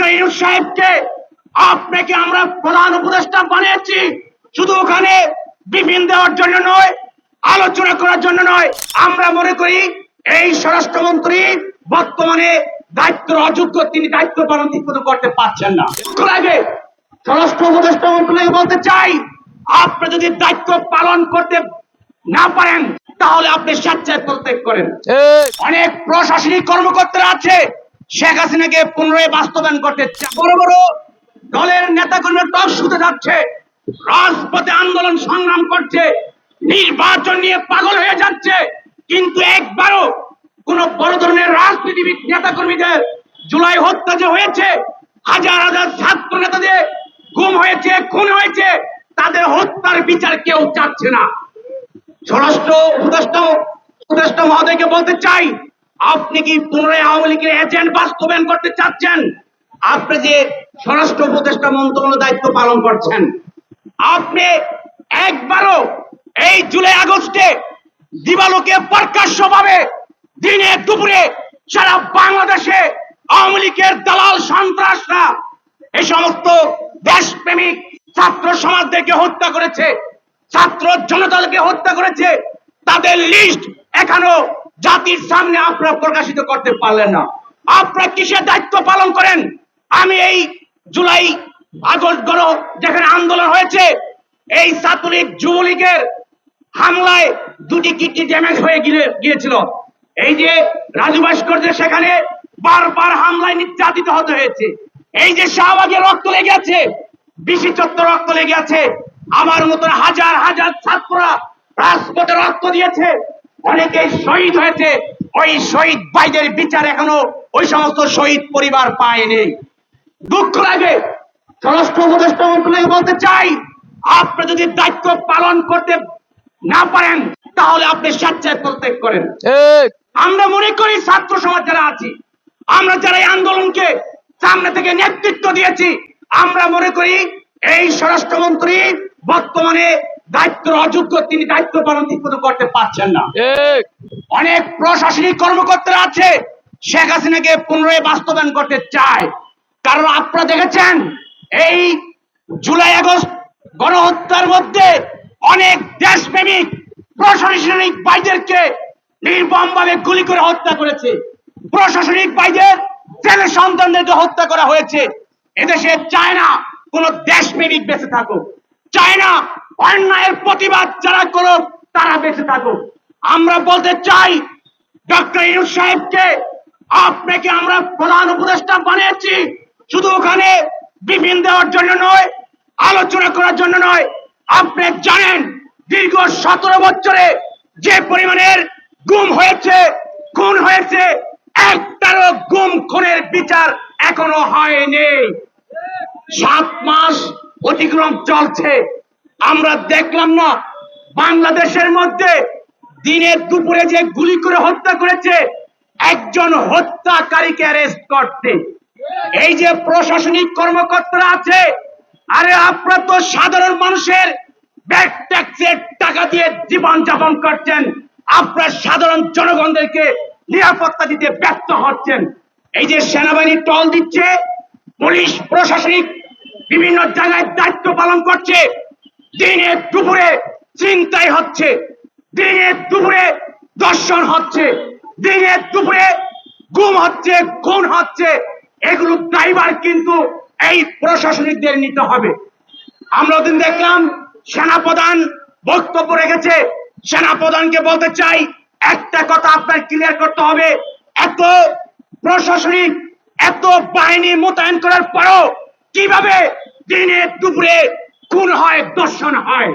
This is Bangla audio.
ডক্টর সাহেবকে আপনাকে আমরা প্রধান উপদেষ্টা বানিয়েছি। শুধু ওখানে বিপিন দেওয়ার জন্য নয় আলোচনা করার জন্য নয়। আমরা মনে করি এই স্বরাষ্ট্রমন্ত্রী বর্তমানে দায়িত্ব অযোগ্য তিনি দায়িত্ব পালন ঠিক মতো করতে পারছেন না। স্বরাষ্ট্র উপদেষ্টা মন্ত্রীকে বলতে চাই আপনি যদি দায়িত্ব পালন করতে না পারেন তাহলে আপনি স্বেচ্ছায় পদত্যাগ করেন। অনেক প্রশাসনিক কর্মকর্তারা আছে শেখ হাসিনাকে পুনরায় বাস্তবায়ন করতে বড় বড় দলের নেতা কর্মী টক শুতে যাচ্ছে। রাজপথে আন্দোলন সংগ্রাম করছে। নির্বাচন নিয়ে পাগল হয়ে যাচ্ছে। কিন্তু একবারও কোন বড় ধরনের রাজনীতিবিদ নেতা কর্মীদের জুলাই হত্যা যে হয়েছে, হাজার হাজার ছাত্র নেতাদের গুম হয়েছে, খুন হয়েছে, তাদের হত্যার বিচার কেউ চাচ্ছে না। স্বরাষ্ট্র উপদেষ্টা উপদেষ্টা মহোদয়কে বলতে চাই আপনি কি পুনরায় আওয়ামী লীগের এজেন্ট বাস্তবায়ন করতে চাচ্ছেন? আপনি যে স্বরাষ্ট্র উপদেষ্টা মন্ত্রণালয় দায়িত্ব পালন করছেন, আপনি একবারও এই জুলাই আগস্টে দিবালোকে প্রকাশ্যভাবে দিনে দুপুরে সারা বাংলাদেশে আওয়ামী লীগের দালাল সন্ত্রাসরা এই সমস্ত দেশপ্রেমিক ছাত্র সমাজদেরকে হত্যা করেছে, ছাত্র জনতাকে হত্যা করেছে, তাদের লিস্ট এখনও জাতির সামনে আপনারা প্রকাশিত করতে পারলেন না। আপনারা কিসের দায়িত্ব পালন করেন? আমি এই জুলাই আগস্ট গণ যেখানে আন্দোলন হয়েছে, এই ছাত্রলীগ যুবলীগের হামলায় দুটি কিডনি ড্যামেজ হয়ে গিয়ে- গিয়েছিল। এই যে রাজু ভাস্কর্যের সেখানে বারবার হামলায় নির্যাতিত হতে হয়েছে। এই যে শাহবাগে রক্ত লেগে আছে, বিশি চত্বর রক্ত লেগে আছে, আমার মতন হাজার হাজার ছাত্ররা রাজপথে রক্ত দিয়েছে। অনেকে শহীদ হয়েছে ওই শহীদ ভাইদের বিচার এখনও ওই সমস্ত শহীদ পরিবার পায়নি। দুঃখ লাগে স্বরাষ্ট্র উপদেষ্টা মন্ত্রণালয়কে বলতে চাই আপনি যদি দায়িত্ব পালন করতে না পারেন তাহলে আপনি স্বেচ্ছায় পদত্যাগ করেন। আমরা মনে করি ছাত্র সমাজ যারা আছি আমরা যারা এই আন্দোলনকে সামনে থেকে নেতৃত্ব দিয়েছি আমরা মনে করি এই স্বরাষ্ট্রমন্ত্রী বর্তমানে দায়িত্ব অযোগ্য তিনি দায়িত্ব পালন ঠিক মতো করতে পারছেন না। অনেক প্রশাসনিক কর্মকর্তারা আছে শেখ হাসিনাকে পুনরায় বাস্তবায়ন করতে চায়। কারণ আপনারা দেখেছেন এই জুলাই আগস্ট গণহত্যার মধ্যে অনেক দেশপ্রেমিক প্রশাসনিক ভাইদেরকে নির্মমভাবে গুলি করে হত্যা করেছে। প্রশাসনিক ভাইদের ছেলে সন্তানদেরকে হত্যা করা হয়েছে। এদেশে চায় না কোন দেশপ্রেমিক বেঁচে থাকুক। চায় না অন্যায়ের প্রতিবাদ যারা করুক, তারা বেঁচে থাকুক। আমরা বলতে চাই, ডক্টর ইউনুস সাহেবকে আপনাকে আমরা প্রধান উপদেষ্টা বানিয়েছি? শুধু ওখানে বিপিন দেওয়ার জন্য নয়, আলোচনা করার জন্য নয়। আপনি জানেন, দীর্ঘ সতেরো বছরে যে পরিমাণের গুম হয়েছে, খুন হয়েছে, একটারও গুম খুনের বিচার এখনও হয়নি। সাত মাস অতিক্রম চলছে। আমরা দেখলাম না, বাংলাদেশের মধ্যে দিনে দুপুরে যে গুলি করে হত্যা করেছে, একজন হত্যাকারীকে অ্যারেস্ট করতে। এই যে প্রশাসনিক কর্মকর্তারা আছে, আরে আপনারা তো সাধারণ মানুষের ব্যাগ, ট্যাক্সের টাকা দিয়ে জীবন যাপন করছেন। আপনার সাধারণ জনগণদেরকে নিরাপত্তা দিতে ব্যর্থ হচ্ছেন। এই যে সেনাবাহিনী টল দিচ্ছে, পুলিশ, প্রশাসনিক বিভিন্ন জায়গায় দায়িত্ব পালন করছে দিনে দুপুরে চিন্তাই হচ্ছে দিনে দুপুরে দর্শন হচ্ছে দিনে দুপুরে গুম হচ্ছে, খুন হচ্ছে, এগুলো ড্রাইভার কিন্তু এই প্রশাসনিকদের নিতে হবে। আমরা ওদিন দেখলাম সেনাপ্রধান বক্তব্য রেখেছে, সেনাপ্রধানকে বলতে চাই, একটা কথা আপনার ক্লিয়ার করতে হবে, এত প্রশাসনিক, এত বাহিনী মোতায়েন করার পরও কীভাবে দিনে দুপুরে খুন হয় দর্শন হয়।